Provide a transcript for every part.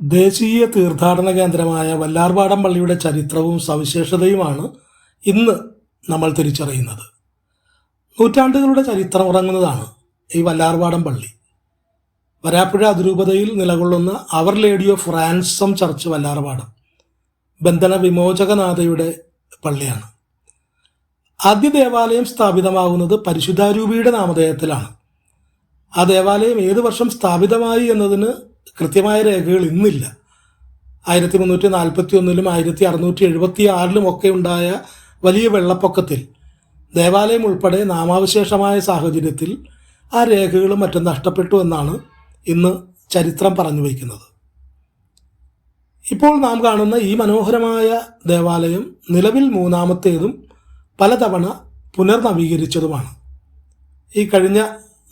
ദേശീയ തീർത്ഥാടന കേന്ദ്രമായ വല്ലാർപാടം പള്ളിയുടെ ചരിത്രവും സവിശേഷതയുമാണ് ഇന്ന് നമ്മൾ തിരിച്ചറിയുന്നത്. നൂറ്റാണ്ടുകളുടെ ചരിത്രം ഉറങ്ങുന്നതാണ് ഈ വല്ലാർപാടം പള്ളി. വരാപ്പുഴ അതിരൂപതയിൽ നിലകൊള്ളുന്ന our lady of ransom church Vallarpadam ബന്ധന വിമോചകനാഥയുടെ പള്ളിയാണ്. ആദ്യ ദേവാലയം സ്ഥാപിതമാകുന്നത് പരിശുദ്ധാരൂപിയുടെ നാമധേയത്തിലാണ്. ആ ദേവാലയം ഏത് വർഷം സ്ഥാപിതമായി എന്നതിന് കൃത്യമായ രേഖകൾ ഇന്നില്ല. ആയിരത്തി മുന്നൂറ്റി നാൽപ്പത്തി ഒന്നിലും ആയിരത്തി അറുന്നൂറ്റി എഴുപത്തി ആറിലും ഒക്കെ ഉണ്ടായ വലിയ വെള്ളപ്പൊക്കത്തിൽ ദേവാലയം ഉൾപ്പെടെ നാമാവശേഷമായ സാഹചര്യത്തിൽ ആ രേഖകളും മറ്റും നഷ്ടപ്പെട്ടു എന്നാണ് ഇന്ന് ചരിത്രം പറഞ്ഞു വയ്ക്കുന്നത്. ഇപ്പോൾ നാം കാണുന്ന ഈ മനോഹരമായ ദേവാലയം നിലവിൽ മൂന്നാമത്തേതും പലതവണ പുനർനവീകരിച്ചതുമാണ്. ഈ കഴിഞ്ഞ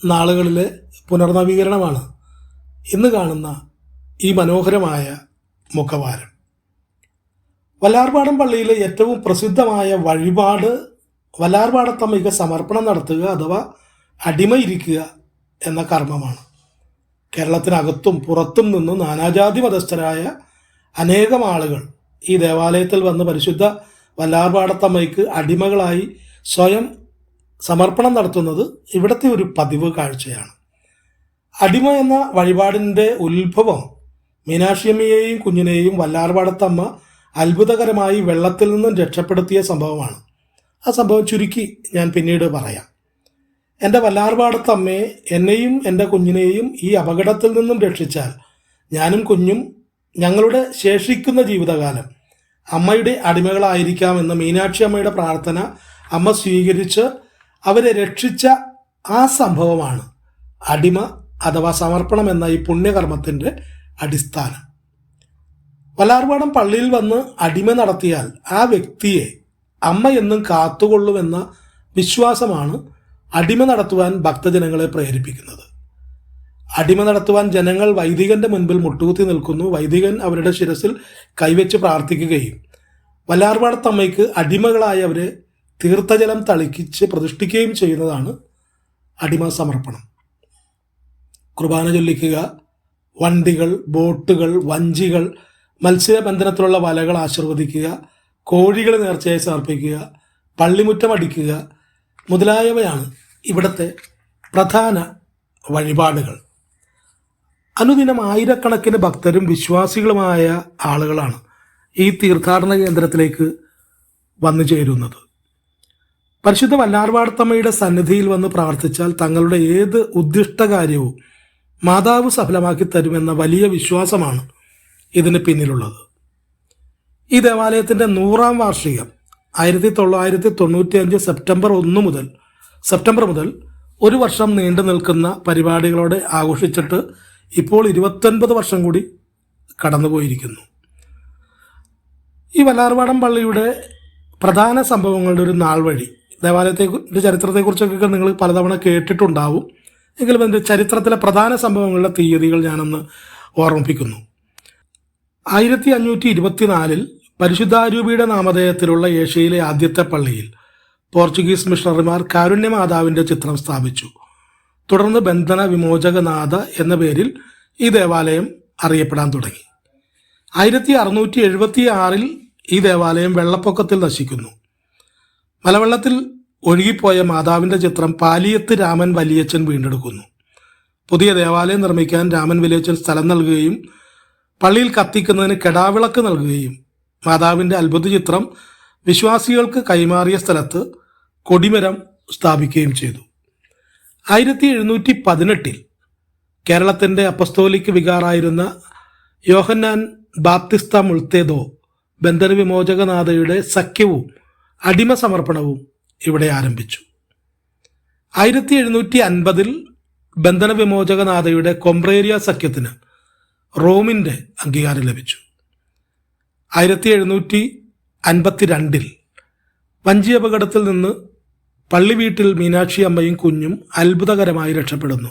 നാളുകളിലെ പുനർനവീകരണമാണ്. ഇന്ന് കാണുന്ന ഈ മനോഹരമായ മുഖവാരം. വല്ലാർപാടം പള്ളിയിലെ ഏറ്റവും പ്രസിദ്ധമായ വഴിപാട് വല്ലാർപാടത്തമ്മയ്ക്ക് സമർപ്പണം നടത്തുക അഥവാ അടിമയിരിക്കുക എന്ന കർമ്മമാണ്. കേരളത്തിനകത്തും പുറത്തും നിന്ന് നാനാജാതി മതസ്ഥരായ അനേകം ആളുകൾ ഈ ദേവാലയത്തിൽ വന്ന് പരിശുദ്ധ വല്ലാർപാടത്തമ്മയ്ക്ക് അടിമകളായി സ്വയം സമർപ്പണം നടത്തുന്നത് ഇവിടുത്തെ ഒരു പതിവ് കാഴ്ചയാണ്. അടിമ എന്ന വഴിപാടിന്റെ ഉത്ഭവം മീനാക്ഷിയമ്മയെയും കുഞ്ഞിനെയും വല്ലാർപാടത്തമ്മ അത്ഭുതകരമായി വെള്ളത്തിൽ നിന്നും രക്ഷപ്പെടുത്തിയ സംഭവമാണ്. ആ സംഭവം ചുരുക്കി ഞാൻ പിന്നീട് പറയാം. എന്റെ വല്ലാർപാടത്തമ്മയെ എന്നെയും എന്റെ കുഞ്ഞിനെയും ഈ അപകടത്തിൽ നിന്നും രക്ഷിച്ചാൽ ഞാനും കുഞ്ഞും ഞങ്ങളുടെ ശേഷിക്കുന്ന ജീവിതകാലം അമ്മയുടെ അടിമകളായിരിക്കാമെന്ന മീനാക്ഷി അമ്മയുടെ പ്രാർത്ഥന അമ്മ സ്വീകരിച്ച് അവരെ രക്ഷിച്ച ആ സംഭവമാണ് അടിമ അഥവാ സമർപ്പണം എന്ന ഈ പുണ്യകർമ്മത്തിന്റെ അടിസ്ഥാനം. വലാർപാടം പള്ളിയിൽ വന്ന് അടിമ നടത്തിയാൽ ആ വ്യക്തിയെ അമ്മ എന്നും കാത്തുകൊള്ളുമെന്ന വിശ്വാസമാണ് അടിമ നടത്തുവാൻ ഭക്തജനങ്ങളെ പ്രേരിപ്പിക്കുന്നത്. അടിമ നടത്തുവാൻ ജനങ്ങൾ വൈദികന്റെ മുൻപിൽ മുട്ടുകുത്തി നിൽക്കുന്നു. വൈദികൻ അവരുടെ ശിരസിൽ കൈവച്ച് പ്രാർത്ഥിക്കുകയും വല്ലാർപാടത്തമ്മയ്ക്ക് അടിമകളായവരെ തീർത്ഥജലം തളിക്കിച്ച് പ്രതിഷ്ഠിക്കുകയും ചെയ്യുന്നതാണ് അടിമ സമർപ്പണം. കുർബാന ചൊല്ലിക്കുക. വണ്ടികൾ ബോട്ടുകൾ വഞ്ചികൾ മത്സ്യബന്ധനത്തിലുള്ള വലകൾ ആശീർവദിക്കുക. കോഴികൾ നേർച്ചയായി സമർപ്പിക്കുക. പള്ളിമുറ്റം അടിക്കുക. മുതലായവയാണ് ഇവിടുത്തെ പ്രധാന വഴിപാടുകൾ. അനുദിനം ആയിരക്കണക്കിന് ഭക്തരും വിശ്വാസികളുമായ ആളുകളാണ് ഈ തീർത്ഥാടന കേന്ദ്രത്തിലേക്ക് വന്നു ചേരുന്നത്. പരിശുദ്ധ വല്ലാർവാടത്തമ്മയുടെ സന്നിധിയിൽ വന്ന് പ്രാർത്ഥിച്ചാൽ തങ്ങളുടെ ഏത് ഉദ്ദിഷ്ട കാര്യവും മാതാവ് സഫലമാക്കി തരുമെന്ന വലിയ വിശ്വാസമാണ് ഇതിന് പിന്നിലുള്ളത്. ഈ ദേവാലയത്തിന്റെ നൂറാം വാർഷികം ആയിരത്തി തൊള്ളായിരത്തി തൊണ്ണൂറ്റി അഞ്ച് സെപ്റ്റംബർ ഒന്ന് മുതൽ സെപ്റ്റംബർ മുതൽ ഒരു വർഷം നീണ്ടു നിൽക്കുന്ന പരിപാടികളോടെ ആഘോഷിച്ചിട്ട് ഇപ്പോൾ ഇരുപത്തൊൻപത് വർഷം കൂടി കടന്നുപോയിരിക്കുന്നു. ഈ വല്ലാർവാടം പള്ളിയുടെ പ്രധാന സംഭവങ്ങളുടെ ഒരു നാൾ വഴി ദേവാലയത്തെ ചരിത്രത്തെക്കുറിച്ചൊക്കെ നിങ്ങൾ പലതവണ കേട്ടിട്ടുണ്ടാവും. എങ്കിലും അതിന്റെ ചരിത്രത്തിലെ പ്രധാന സംഭവങ്ങളുടെ തീയതികൾ ഞാനൊന്ന് ഓർമ്മിപ്പിക്കുന്നു. ആയിരത്തി അഞ്ഞൂറ്റി ഇരുപത്തിനാലിൽ പരിശുദ്ധാരൂപിയുടെ നാമധേയത്തിലുള്ള ഏഷ്യയിലെ ആദ്യത്തെ പള്ളിയിൽ പോർച്ചുഗീസ് മിഷണറിമാർ കാരുണ്യമാതാവിന്റെ ചിത്രം സ്ഥാപിച്ചു. തുടർന്ന് ബന്ധന വിമോചകനാഥ എന്ന പേരിൽ ഈ ദേവാലയം അറിയപ്പെടാൻ തുടങ്ങി. ആയിരത്തി അറുന്നൂറ്റി എഴുപത്തി ആറിൽ ഈ ദേവാലയം വെള്ളപ്പൊക്കത്തിൽ നശിക്കുന്നു. മലവെള്ളത്തിൽ ഒഴുകിപ്പോയ മാതാവിന്റെ ചിത്രം പാലിയത്ത് രാമൻ വലിയച്ഛൻ വീണ്ടെടുക്കുന്നു. പുതിയ ദേവാലയം നിർമ്മിക്കാൻ രാമൻ വലിയച്ഛൻ സ്ഥലം നൽകുകയും പള്ളിയിൽ കത്തിക്കുന്നതിന് കെടാവിളക്ക് നൽകുകയും മാതാവിന്റെ അത്ഭുത ചിത്രം വിശ്വാസികൾക്ക് കൈമാറിയ സ്ഥലത്ത് കൊടിമരം സ്ഥാപിക്കുകയും ചെയ്തു. ആയിരത്തി എഴുന്നൂറ്റി പതിനെട്ടിൽ കേരളത്തിന്റെ അപ്പസ്തോലിക് വികാറായിരുന്ന യോഹന്നാൻ ബാപ്തിസ്ത മുൾത്തേദോ ബന്ധന വിമോചകനാഥയുടെ സഖ്യവും അടിമ സമർപ്പണവും ഇവിടെ ആരംഭിച്ചു. ആയിരത്തി എഴുന്നൂറ്റി അൻപതിൽ ബന്ധന വിമോചകനാഥയുടെ കൊംബ്രേരിയ സഖ്യത്തിന് റോമിന്റെ അംഗീകാരം ലഭിച്ചു. ആയിരത്തി എഴുന്നൂറ്റി അൻപത്തിരണ്ടിൽ വഞ്ചി അപകടത്തിൽ നിന്ന് പള്ളി വീട്ടിൽ മീനാക്ഷി അമ്മയും കുഞ്ഞും അത്ഭുതകരമായി രക്ഷപ്പെടുന്നു.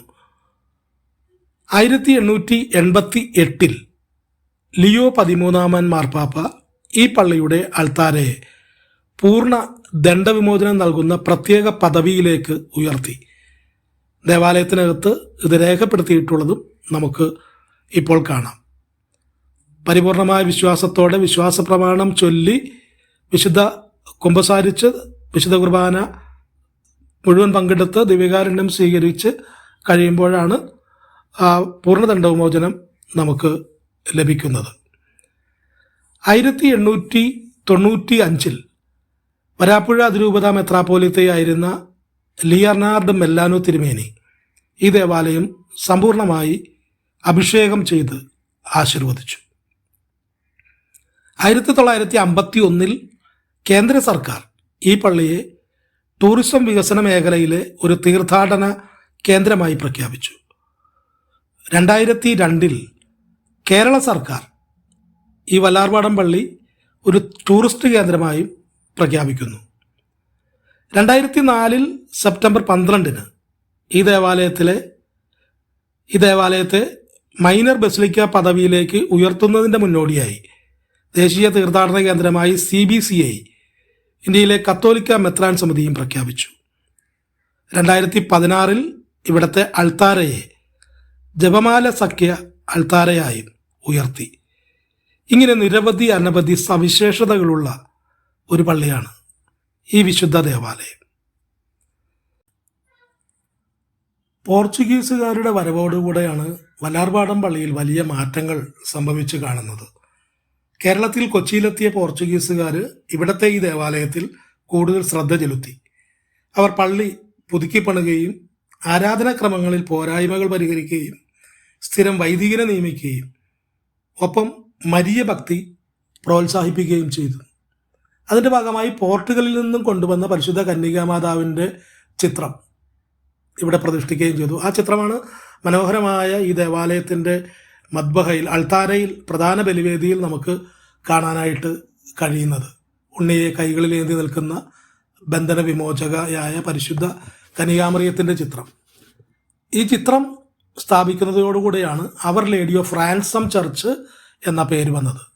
ആയിരത്തി എണ്ണൂറ്റി എൺപത്തി എട്ടിൽ ലിയോ പതിമൂന്നാമൻ മാർപ്പാപ്പ ഈ പള്ളിയുടെ അൾത്താരയെ പൂർണ ദണ്ഡവിമോചനം നൽകുന്ന പ്രത്യേക പദവിയിലേക്ക് ഉയർത്തി. ദേവാലയത്തിനകത്ത് ഇത് രേഖപ്പെടുത്തിയിട്ടുള്ളതും നമുക്ക് ഇപ്പോൾ കാണാം. പരിപൂർണമായ വിശ്വാസത്തോടെ വിശ്വാസ പ്രമാണം ചൊല്ലി വിശുദ്ധ കുമ്പസാരിച്ച് വിശുദ്ധ കുർബാന മുഴുവൻ പങ്കെടുത്ത് ദിവ്യകാരുണ്യം സ്വീകരിച്ച് കഴിയുമ്പോഴാണ് പൂർണദണ്ഡവിമോചനം നമുക്ക് ലഭിക്കുന്നത്. ആയിരത്തി എണ്ണൂറ്റി തൊണ്ണൂറ്റി അഞ്ചിൽ വരാപ്പുഴ അതിരൂപത മെത്രാപ്പോലിത്തയായിരുന്ന ലിയർനാർഡ് മെല്ലാനോ തിരുമേനി ഈ ദേവാലയം സമ്പൂർണമായി അഭിഷേകം ചെയ്ത് ആശീർവദിച്ചു. ആയിരത്തി തൊള്ളായിരത്തി അമ്പത്തി ഒന്നിൽ കേന്ദ്ര സർക്കാർ ഈ പള്ളിയെ ടൂറിസം വികസന മേഖലയിലെ ഒരു തീർത്ഥാടന കേന്ദ്രമായി പ്രഖ്യാപിച്ചു. രണ്ടായിരത്തി രണ്ടിൽ കേരള സർക്കാർ ഈ വല്ലാർവാടം പള്ളി ഒരു ടൂറിസ്റ്റ് കേന്ദ്രമായും പ്രഖ്യാപിക്കുന്നു. രണ്ടായിരത്തി നാലിൽ സെപ്റ്റംബർ പന്ത്രണ്ടിന് ഈ ദേവാലയത്തിലെ ഈ ദേവാലയത്തെ മൈനർ ബസിലിക്ക പദവിയിലേക്ക് ഉയർത്തുന്നതിന്റെ മുന്നോടിയായി ദേശീയ തീർത്ഥാടന കേന്ദ്രമായി സി ബി സി ഐ ഇന്ത്യയിലെ കത്തോലിക്ക മെത്രാൻ സമിതിയും പ്രഖ്യാപിച്ചു. രണ്ടായിരത്തി പതിനാറിൽ ഇവിടുത്തെ അൾത്താരയെ ജപമാല സഖ്യ അൾത്താരയായി ഉയർത്തി. ഇങ്ങനെ നിരവധി അനവധി സവിശേഷതകളുള്ള ഒരു പള്ളിയാണ് ഈ വിശുദ്ധ ദേവാലയം. പോർച്ചുഗീസുകാരുടെ വരവോടുകൂടെയാണ് വല്ലാർപാടം പള്ളിയിൽ വലിയ മാറ്റങ്ങൾ സംഭവിച്ചു കാണുന്നത്. കേരളത്തിൽ കൊച്ചിയിലെത്തിയ പോർച്ചുഗീസുകാർ ഇവിടത്തെ ഈ ദേവാലയത്തിൽ കൂടുതൽ ശ്രദ്ധ ചെലുത്തി. അവർ പള്ളി പുതുക്കിപ്പണുകയും ആരാധനാക്രമങ്ങളിൽ പോരായ്മകൾ പരിഹരിക്കുകയും സ്ഥിരം വൈദികനെ നിയമിക്കുകയും ഒപ്പം മരിയ ഭക്തി പ്രോത്സാഹിപ്പിക്കുകയും ചെയ്തു. അതിന്റെ ഭാഗമായി പോർട്ടുഗലിൽ നിന്നും കൊണ്ടുവന്ന പരിശുദ്ധ കന്യകാമാതാവിന്റെ ചിത്രം ഇവിടെ പ്രതിഷ്ഠിക്കുകയും ചെയ്തു. ആ ചിത്രമാണ് മനോഹരമായ ഈ ദേവാലയത്തിന്റെ മദ്ബഹയിൽ അൾത്താരയിൽ പ്രധാന ബലിവേദിയിൽ നമുക്ക് കാണാനായിട്ട് കഴിയുന്നത്. ഉണ്ണിയെ കൈകളിൽ ഏന്തി നിൽക്കുന്ന ബന്ധന വിമോചകയായ പരിശുദ്ധ കനികാമറിയത്തിന്റെ ചിത്രം. ഈ ചിത്രം സ്ഥാപിക്കുന്നതോടുകൂടിയാണ് our lady of ransom church എന്ന പേര് വന്നത്.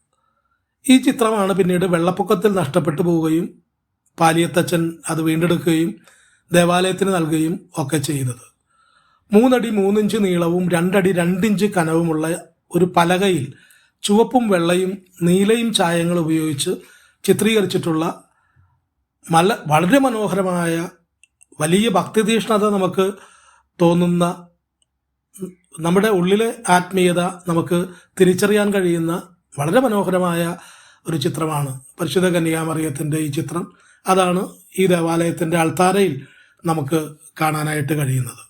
ഈ ചിത്രമാണ് പിന്നീട് വെള്ളപ്പൊക്കത്തിൽ നഷ്ടപ്പെട്ടു പോവുകയും പാലിയത്തച്ഛൻ അത് വീണ്ടെടുക്കുകയും ദേവാലയത്തിന് നൽകുകയും ഒക്കെ ചെയ്തത്. മൂന്നടി മൂന്നിഞ്ച് നീളവും രണ്ടടി രണ്ടിഞ്ച് കനവുമുള്ള ഒരു പലകയിൽ ചുവപ്പും വെള്ളയും നീലയും ചായങ്ങൾ ഉപയോഗിച്ച് ചിത്രീകരിച്ചിട്ടുള്ള മല വളരെ മനോഹരമായ വലിയ ഭക്തിതീഷ്ണത നമുക്ക് തോന്നുന്ന നമ്മുടെ ഉള്ളിലെ ആത്മീയത നമുക്ക് തിരിച്ചറിയാൻ കഴിയുന്ന വളരെ മനോഹരമായ ഒരു ചിത്രമാണ്. പരിശുദ്ധ കന്യാമറിയത്തിന്റെ ഈ ചിത്രം. അതാണ് ഈ ദേവാലയത്തിന്റെ അൾത്താരയിൽ നമുക്ക് കാണാനായിട്ട് കഴിയുന്നത്.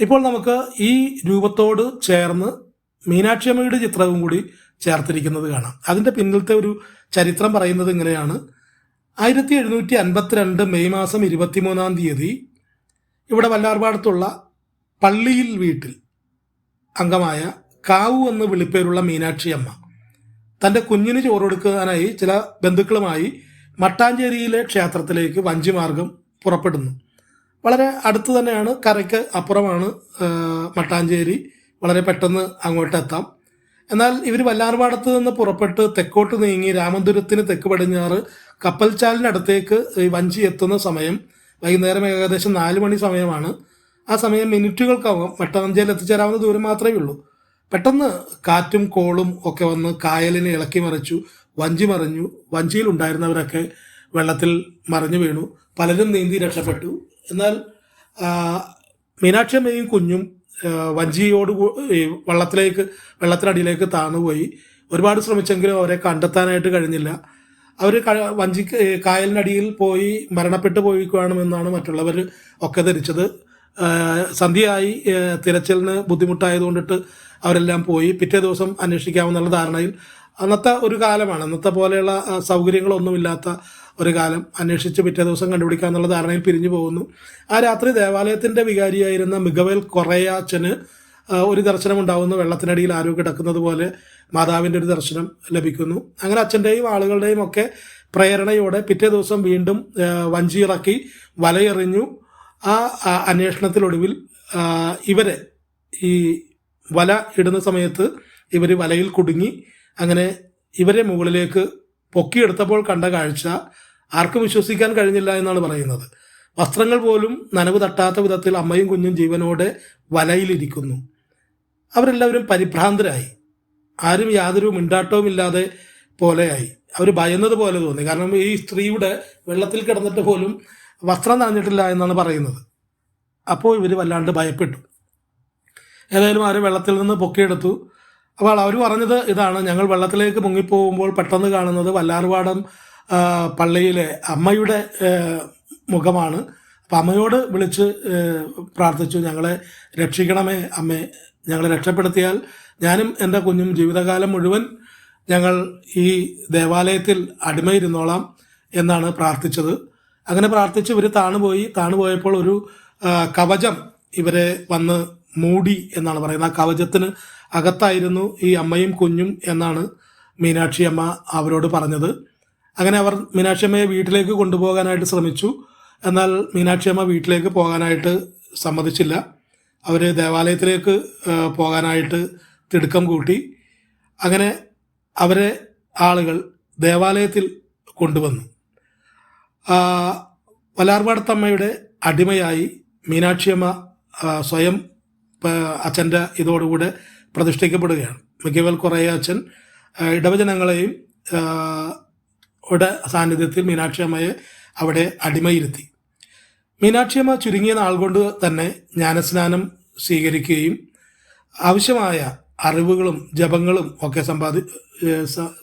ഇപ്പോൾ നമുക്ക് ഈ രൂപത്തോട് ചേർന്ന് മീനാക്ഷിയമ്മയുടെ ചിത്രവും കൂടി ചേർത്തിരിക്കുന്നത് കാണാം. അതിന്റെ പിന്നിലത്തെ ഒരു ചരിത്രം പറയുന്നത് ഇങ്ങനെയാണ്. ആയിരത്തി എഴുന്നൂറ്റി അൻപത്തിരണ്ട് മെയ് മാസം ഇരുപത്തിമൂന്നാം തീയതി ഇവിടെ വല്ലാർപാടത്തുള്ള പള്ളിയിൽ വീട്ടിൽ അംഗമായ കാവു എന്ന് വിളിപ്പേരുള്ള മീനാക്ഷി അമ്മ കുഞ്ഞിന് ചോറ് കൊടുക്കാനായി ചില ബന്ധുക്കളുമായി മട്ടാഞ്ചേരിയിലെ ക്ഷേത്രത്തിലേക്ക് വഞ്ചിമാർഗം പുറപ്പെടുന്നു. വളരെ അടുത്ത് തന്നെയാണ് കരയ്ക്ക് അപ്പുറമാണ് മട്ടാഞ്ചേരി. വളരെ പെട്ടെന്ന് അങ്ങോട്ട് എത്താം. എന്നാൽ ഇവർ വല്ലാർപാടത്ത് നിന്ന് പുറപ്പെട്ട് തെക്കോട്ട് നീങ്ങി രാമന്തുരത്തിന് തെക്ക് പടിഞ്ഞാറ് കപ്പൽച്ചാലിനടുത്തേക്ക് ഈ വഞ്ചി എത്തുന്ന സമയം വൈകുന്നേരം ഏകദേശം നാല് മണി സമയമാണ്. ആ സമയം മിനിറ്റുകൾക്കകം മട്ടാഞ്ചേരിയിൽ എത്തിച്ചേരാവുന്ന ദൂരം മാത്രമേ ഉള്ളൂ. പെട്ടെന്ന് കാറ്റും കോളും ഒക്കെ വന്ന് കായലിനെ ഇളക്കി മറിച്ചു വഞ്ചി മറിഞ്ഞു വഞ്ചിയിൽ ഉണ്ടായിരുന്നവരൊക്കെ വെള്ളത്തിൽ മറിഞ്ഞു വീണു പലരും നീന്തി രക്ഷപ്പെട്ടു. എന്നാൽ മീനാക്ഷിയമ്മയും കുഞ്ഞും വഞ്ചിയോട് വള്ളത്തിലേക്ക് വെള്ളത്തിനടിയിലേക്ക് താണുപോയി. ഒരുപാട് ശ്രമിച്ചെങ്കിലും അവരെ കണ്ടെത്താനായിട്ട് കഴിഞ്ഞില്ല. അവർ വഞ്ചി കായലിനടിയിൽ പോയി മരണപ്പെട്ടു പോയിക്കുവാണെന്നാണ് മറ്റുള്ളവർ ഒക്കെ ധരിച്ചത്. സന്ധ്യയായി തിരച്ചിലിന് ബുദ്ധിമുട്ടായതുകൊണ്ടിട്ട് അവരെല്ലാം പോയി പിറ്റേ ദിവസം അന്വേഷിക്കാമെന്നുള്ള ധാരണയിൽ അന്നത്തെ ഒരു കാലമാണ്. അന്നത്തെ പോലെയുള്ള സൗകര്യങ്ങളൊന്നുമില്ലാത്ത ഒരു കാലം അന്വേഷിച്ച് പിറ്റേ ദിവസം കണ്ടുപിടിക്കാമെന്നുള്ള ധാരണയിൽ പിരിഞ്ഞു പോകുന്നു. ആ രാത്രി ദേവാലയത്തിന്റെ വികാരിയായിരുന്ന മികവേൽ കൊറയാച്ചന് ഒരു ദർശനം ഉണ്ടാവുന്നു വെള്ളത്തിനടിയിൽ ആരോ കിടക്കുന്നത് പോലെ മാതാവിന്റെ ഒരു ദർശനം ലഭിക്കുന്നു. അങ്ങനെ അച്ഛന്റെയും ആളുകളുടെയും ഒക്കെ പ്രേരണയോടെ പിറ്റേ ദിവസം വീണ്ടും വഞ്ചിയിറക്കി വലയെറിഞ്ഞു. ആ, അന്വേഷണത്തിലൊടുവിൽ ഇവരെ ഈ വല ഇടുന്ന സമയത്ത് ഇവർ വലയിൽ കുടുങ്ങി അങ്ങനെ ഇവരെ മുകളിലേക്ക് പൊക്കിയെടുത്തപ്പോൾ കണ്ട കാഴ്ച ആർക്കും വിശ്വസിക്കാൻ കഴിഞ്ഞില്ല എന്നാണ് പറയുന്നത്. വസ്ത്രങ്ങൾ പോലും നനവ് തട്ടാത്ത വിധത്തിൽ അമ്മയും കുഞ്ഞും ജീവനോടെ വലയിലിരിക്കുന്നു. അവരെല്ലാവരും പരിഭ്രാന്തരായി. ആരും യാതൊരു മിണ്ടാട്ടവും ഇല്ലാതെ പോലെയായി. അവർ ഭയന്നത് പോലെ തോന്നി. കാരണം ഈ സ്ത്രീയുടെ വെള്ളത്തിൽ കിടന്നിട്ട് പോലും വസ്ത്രം നനഞ്ഞിട്ടില്ല എന്നാണ് പറയുന്നത്. അപ്പോൾ ഇവർ വല്ലാണ്ട് ഭയപ്പെട്ടു. ഏതായാലും ആരും വെള്ളത്തിൽ നിന്ന് പൊക്കിയെടുത്തു. അപ്പോൾ അവർ പറഞ്ഞത് ഇതാണ്. ഞങ്ങൾ വെള്ളത്തിലേക്ക് മുങ്ങിപ്പോകുമ്പോൾ പെട്ടെന്ന് കാണുന്നത് വല്ലാർവാടം പള്ളിയിലെ അമ്മയുടെ മുഖമാണ്. അപ്പം അമ്മയോട് വിളിച്ച് പ്രാർത്ഥിച്ചു ഞങ്ങളെ രക്ഷിക്കണമേ അമ്മേ. ഞങ്ങളെ രക്ഷപ്പെടുത്തിയാൽ ഞാനും എന്റെ കുഞ്ഞും ജീവിതകാലം മുഴുവൻ ഞങ്ങൾ ഈ ദേവാലയത്തിൽ അടിമയിരുന്നോളാം എന്നാണ് പ്രാർത്ഥിച്ചത്. അങ്ങനെ പ്രാർത്ഥിച്ച് ഇവർ താണുപോയി. താണുപോയപ്പോൾ ഒരു കവചം ഇവരെ വന്ന് മൂടി എന്നാണ് പറയുന്നത്. ആ കവചത്തിന് അകത്തായിരുന്നു ഈ അമ്മയും കുഞ്ഞും എന്നാണ് മീനാക്ഷി അമ്മ അവരോട് പറഞ്ഞത്. അങ്ങനെ അവർ മീനാക്ഷി അമ്മയെ വീട്ടിലേക്ക് കൊണ്ടുപോകാനായിട്ട് ശ്രമിച്ചു. എന്നാൽ മീനാക്ഷി അമ്മ വീട്ടിലേക്ക് പോകാനായിട്ട് സമ്മതിച്ചില്ല. അവർ ദേവാലയത്തിലേക്ക് പോകാനായിട്ട് തിടുക്കം കൂട്ടി. അങ്ങനെ അവരെ ആളുകൾ ദേവാലയത്തിൽ കൊണ്ടുവന്നു. വലാർവാടത്തമ്മയുടെ അടിമയായി മീനാക്ഷിയമ്മ സ്വയം അച്ഛന്റെ ഇതോടുകൂടെ പ്രതിഷ്ഠിക്കപ്പെടുകയാണ്. മിക്കവൽ കുറേ അച്ഛൻ ഇടവചനങ്ങളെയും യുടെ സാന്നിധ്യത്തിൽ മീനാക്ഷിയമ്മയെ അവിടെ അടിമയിരുത്തി. മീനാക്ഷി അമ്മ ചുരുങ്ങിയ നാൾ കൊണ്ട് തന്നെ ജ്ഞാനസ്നാനം സ്വീകരിക്കുകയും ആവശ്യമായ അറിവുകളും ജപങ്ങളും ഒക്കെ സമ്പാദി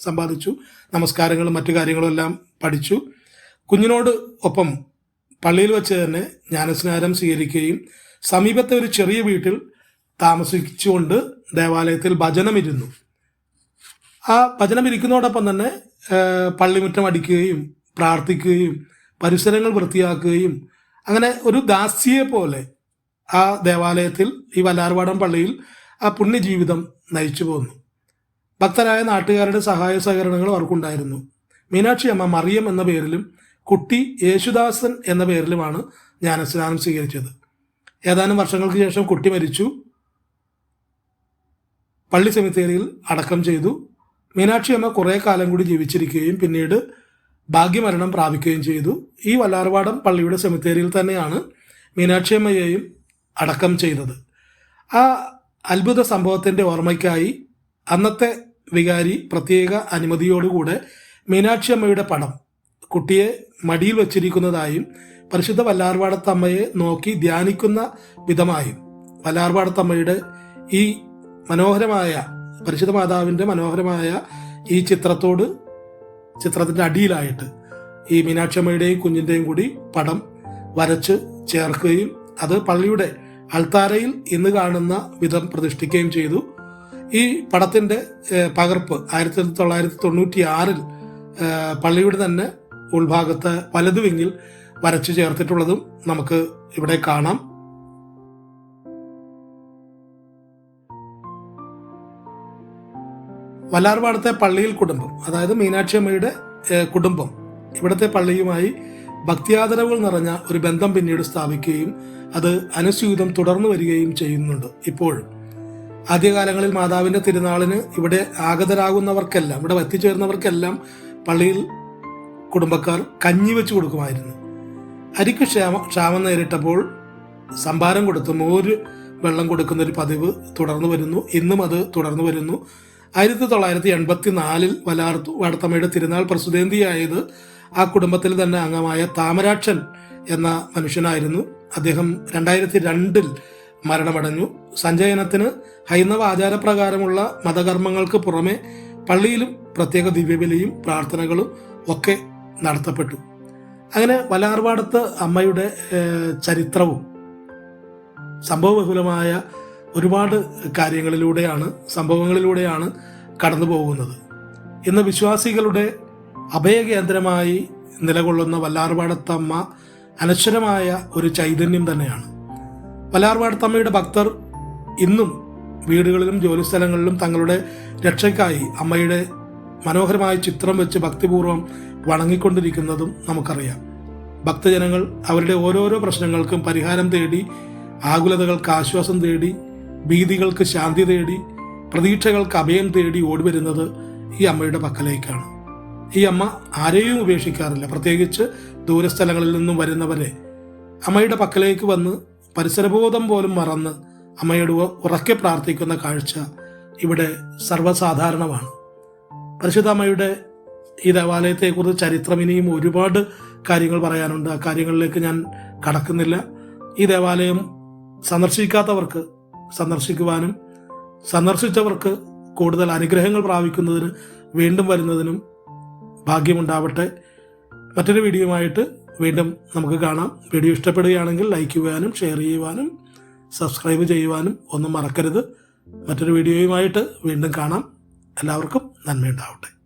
സമ്പാദിച്ചു നമസ്കാരങ്ങളും മറ്റു കാര്യങ്ങളും എല്ലാം പഠിച്ചു. കുഞ്ഞിനോട് ഒപ്പം പള്ളിയിൽ വെച്ച് തന്നെ ജ്ഞാനസ്നാനം സ്വീകരിക്കുകയും സമീപത്തെ ഒരു ചെറിയ വീട്ടിൽ താമസിച്ചുകൊണ്ട് ദേവാലയത്തിൽ ഭജനമിരുന്നു. ആ ഭജനം ഇരിക്കുന്നതോടൊപ്പം തന്നെ പള്ളിമുറ്റം അടിക്കുകയും പ്രാർത്ഥിക്കുകയും പരിസരങ്ങൾ വൃത്തിയാക്കുകയും അങ്ങനെ ഒരു ദാസിയെ പോലെ ആ ദേവാലയത്തിൽ ഈ വല്ലാർവാടം പള്ളിയിൽ ആ പുണ്യജീവിതം നയിച്ചു പോന്നു. ഭക്തരായ നാട്ടുകാരുടെ സഹായ സഹകരണങ്ങൾ അവർക്കുണ്ടായിരുന്നു. മീനാക്ഷി അമ്മ മറിയം എന്ന പേരിലും കുട്ടി യേശുദാസൻ എന്ന പേരിലുമാണ് ജ്ഞാനസ്നാനം സ്വീകരിച്ചത്. ഏതാനും വർഷങ്ങൾക്ക് ശേഷം കുട്ടി മരിച്ചു. പള്ളി സെമിത്തേരിയിൽ അടക്കം ചെയ്തു. മീനാക്ഷി അമ്മ കുറേ കാലം കൂടി ജീവിച്ചിരിക്കുകയും പിന്നീട് ഭാഗ്യമരണം പ്രാപിക്കുകയും ചെയ്തു. ഈ വല്ലാർവാടം പള്ളിയുടെ സെമിത്തേരിയിൽ തന്നെയാണ് മീനാക്ഷി അമ്മയെയും അടക്കം ചെയ്തത്. ആ അത്ഭുത സംഭവത്തിന്റെ ഓർമ്മയ്ക്കായി അന്നത്തെ വികാരി പ്രത്യേക അനുമതിയോടുകൂടെ മീനാക്ഷി അമ്മയുടെ പടം കുട്ടിയെ മടിയിൽ വച്ചിരിക്കുന്നതായും പരിശുദ്ധ വല്ലാർവാടത്തമ്മയെ നോക്കി ധ്യാനിക്കുന്ന വിധമായും. വല്ലാർവാടത്തമ്മയുടെ ഈ മനോഹരമായ പരിശുദ്ധ മാതാവിന്റെ മനോഹരമായ ഈ ചിത്രത്തോട് ചിത്രത്തിന്റെ അടിയിലായിട്ട് ഈ മീനാക്ഷമ്മയുടെയും കുഞ്ഞിന്റെയും കൂടി പടം വരച്ച് ചേർക്കുകയും അത് പള്ളിയുടെ അൾത്താരയിൽ ഇന്ന് കാണുന്ന വിധം പ്രതിഷ്ഠിക്കുകയും ചെയ്തു. ഈ പടത്തിന്റെ പകർപ്പ് ആയിരത്തി തൊള്ളായിരത്തി തൊണ്ണൂറ്റി ആറിൽ പള്ളിയുടെ തന്നെ ഉൾഭാഗത്ത് വലതുവിങ്ങിൽ വരച്ചു ചേർത്തിട്ടുള്ളതും നമുക്ക് ഇവിടെ കാണാം. വല്ലാർപാടത്തെ പള്ളിയിൽ കുടുംബം അതായത് മീനാക്ഷി അമ്മയുടെ കുടുംബം. ഇവിടത്തെ പള്ളിയുമായി ഭക്തിയാദരവുകൾ നിറഞ്ഞ ഒരു ബന്ധം പിന്നീട് സ്ഥാപിക്കുകയും അത് അനുസ്യൂതം തുടർന്നു വരികയും ചെയ്യുന്നുണ്ട് ഇപ്പോഴും ആദ്യകാലങ്ങളിൽ മാതാവിന്റെ തിരുനാളിന് ഇവിടെ ആഗതരാകുന്നവർക്കെല്ലാം ഇവിടെ എത്തിച്ചേർന്നവർക്കെല്ലാം പള്ളിയിൽ കുടുംബക്കാർ കഞ്ഞി വെച്ച് കൊടുക്കുമായിരുന്നു. അരിക്ക് ക്ഷാമ ക്ഷാമം നേരിട്ടപ്പോൾ സംഭാരം കൊടുത്ത് മോര് വെള്ളം കൊടുക്കുന്ന ഒരു പതിവ് തുടർന്നു വരുന്നു. ഇന്നും അത് തുടർന്നു വരുന്നു. ആയിരത്തി തൊള്ളായിരത്തി എൺപത്തി നാലിൽ വലാർത്തു വടത്തമ്മയുടെ തിരുനാൾ പ്രസുതേന്തിയായത് ആ കുടുംബത്തിൽ തന്നെ അംഗമായ താമരാക്ഷൻ എന്ന മനുഷ്യനായിരുന്നു. അദ്ദേഹം രണ്ടായിരത്തി രണ്ടിൽ മരണമടഞ്ഞു. സഞ്ചയനത്തിന് ഹൈന്ദവ ആചാരപ്രകാരമുള്ള മതകർമ്മങ്ങൾക്ക് പുറമെ പള്ളിയിലും പ്രത്യേക ദിവ്യബലിയും പ്രാർത്ഥനകളും ഒക്കെ നടത്തപ്പെട്ടു. അങ്ങനെ വലാർവാടത്ത് അമ്മയുടെ ചരിത്രവും സംഭവബഹുലമായ ഒരുപാട് കാര്യങ്ങളിലൂടെയാണ് സംഭവങ്ങളിലൂടെയാണ് കടന്നു പോകുന്നത്. ഇന്ന് വിശ്വാസികളുടെ അഭയകേന്ദ്രമായി നിലകൊള്ളുന്ന വല്ലാർവാടത്തമ്മ അനശ്വരമായ ഒരു ചൈതന്യം തന്നെയാണ്. വല്ലാർവാടത്തമ്മയുടെ ഭക്തർ ഇന്നും വീടുകളിലും ജോലിസ്ഥലങ്ങളിലും തങ്ങളുടെ രക്ഷയ്ക്കായി അമ്മയുടെ മനോഹരമായ ചിത്രം വെച്ച് ഭക്തിപൂർവം വണങ്ങിക്കൊണ്ടിരിക്കുന്നതും നമുക്കറിയാം. ഭക്തജനങ്ങൾ അവരുടെ ഓരോരോ പ്രശ്നങ്ങൾക്കും പരിഹാരം തേടി ആകുലതകൾക്ക് ആശ്വാസം തേടി ഭീതികൾക്ക് ശാന്തി തേടി പ്രതീക്ഷകൾക്ക് അഭയം തേടി ഓടിവരുന്നത് ഈ അമ്മയുടെ പക്കലേക്കാണ്. ഈ അമ്മ ആരെയും ഉപേക്ഷിക്കാറില്ല. പ്രത്യേകിച്ച് ദൂരസ്ഥലങ്ങളിൽ നിന്നും വരുന്നവരെ. അമ്മയുടെ പക്കലേക്ക് വന്ന് പരിസരബോധം പോലും മറന്ന് അമ്മയോട് ഉറക്കെ പ്രാർത്ഥിക്കുന്ന കാഴ്ച ഇവിടെ സർവസാധാരണമാണ്. പരിശുദ്ധമ്മയുടെ ഈ ദേവാലയത്തെക്കുറിച്ച് ചരിത്രം ഇനിയും ഒരുപാട് കാര്യങ്ങൾ പറയാനുണ്ട്. ആ കാര്യങ്ങളിലേക്ക് ഞാൻ കടക്കുന്നില്ല. ഈ ദേവാലയം സന്ദർശിക്കാത്തവർക്ക് സന്ദർശിക്കുവാനും സന്ദർശിച്ചവർക്ക് കൂടുതൽ അനുഗ്രഹങ്ങൾ പ്രാപിക്കുന്നതിന് വീണ്ടും വരുന്നതിനും ഭാഗ്യമുണ്ടാവട്ടെ. മറ്റൊരു വീഡിയോയുമായിട്ട് വീണ്ടും നമുക്ക് കാണാം. വീഡിയോ ഇഷ്ടപ്പെടുകയാണെങ്കിൽ ലൈക്ക് ചെയ്യുവാനും ഷെയർ ചെയ്യുവാനും സബ്സ്ക്രൈബ് ചെയ്യുവാനും ഒന്നും മറക്കരുത്. മറ്റൊരു വീഡിയോയുമായിട്ട് വീണ്ടും കാണാം. എല്ലാവർക്കും നന്മയുണ്ടാവട്ടെ.